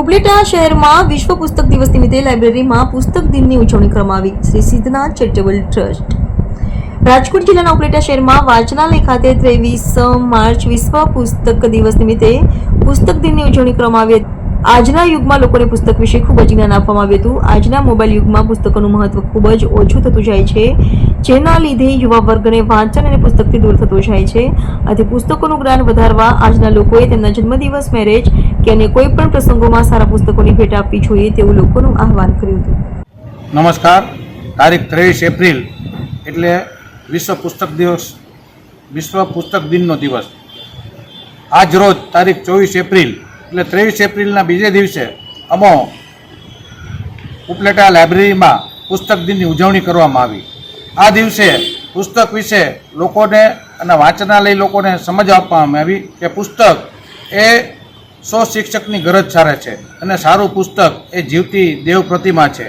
ઉપલેટા શહેરમાં વિશ્વ પુસ્તક દિવસ નિમિત્તે લાઇબ્રેરીમાં પુસ્તક દિનની ઉજવણી કરવામાં આવી. Shri Siddhnath charitable trust. Rajkot જિલ્લાના ઉપલેટા શહેરમાં વાંચનાલય ખાતે ત્રેવીસ માર્ચ વિશ્વ પુસ્તક દિવસ નિમિત્તે પુસ્તક દિનની ઉજવણી કરવામાં આવી હતી. આજના યુગમાં લોકોને પુસ્તક વિશે ખૂબ જ જ્ઞાન આપવામાં આવ્યું હતું. આજના મોબાઈલ યુગમાં પુસ્તકોનું મહત્વ ખૂબ જ ઓછું થતું જાય છે, જેના લીધે યુવા વર્ગને વાંચન અને પુસ્તકથી દૂર થતો જાય છે. આથી પુસ્તકોનું જ્ઞાન વધારવા આજના લોકોએ તેમના જન્મદિવસ મેરેજ કે અન્ય કોઈ પણ પ્રસંગોમાં સારા પુસ્તકોની ભેટ આપવી જોઈએ તેવું લોકોનું આહવાન કર્યું હતું. નમસ્કાર. તારીખ ત્રેવીસ એપ્રિલ એટલે વિશ્વ પુસ્તક દિવસ, વિશ્વ પુસ્તક દિનનો દિવસ. આજ રોજ તારીખ ચોવીસ એપ્રિલ એટલે ત્રેવીસ એપ્રિલના બીજે દિવસે અમો ઉપલેટા લાઇબ્રેરીમાં પુસ્તક દિનની ઉજવણી કરવામાં આવી. આ દિવસે પુસ્તક વિશે લોકોને અને વાંચનાલય લોકોને સમજ આપવામાં આવી કે પુસ્તક એ સો શિક્ષકની ગરજ સારે છે અને સારું પુસ્તક એ જીવતી દેવ પ્રતિમા છે.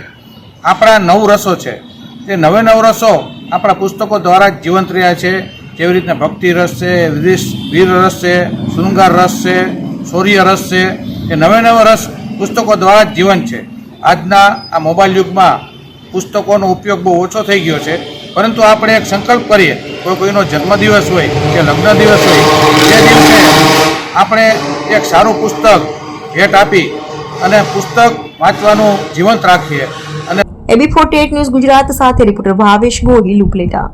આપણા નવ રસો છે. તે નવે નવ રસો આપણા પુસ્તકો દ્વારા જ જીવંત રહ્યા છે. જેવી રીતના ભક્તિ રસ છે વીર રસ છે, શૃંગાર રસ છે, શૌર્ય રસ છે. એ નવે નવ રસ પુસ્તકો દ્વારા જ જીવન છે. આજના આ મોબાઈલ યુગમાં પુસ્તકોનો ઉપયોગ બહુ ઓછો થઈ ગયો છે. પરંતુ આપણે એક સંકલ્પ કરીએ, કોઈ કોઈનો જન્મદિવસ હોય કે લગ્ન દિવસ હોય, તે દિવસે આપણે એક સારું પુસ્તક ભેટ આપી અને પુસ્તક વાંચવાનું જીવંત રાખીએ. અને એબી ફોર્ટી ન્યૂઝ ગુજરાત સાથે રિપોર્ટર ભાવેશ ગોહિલ ઉપલેટા.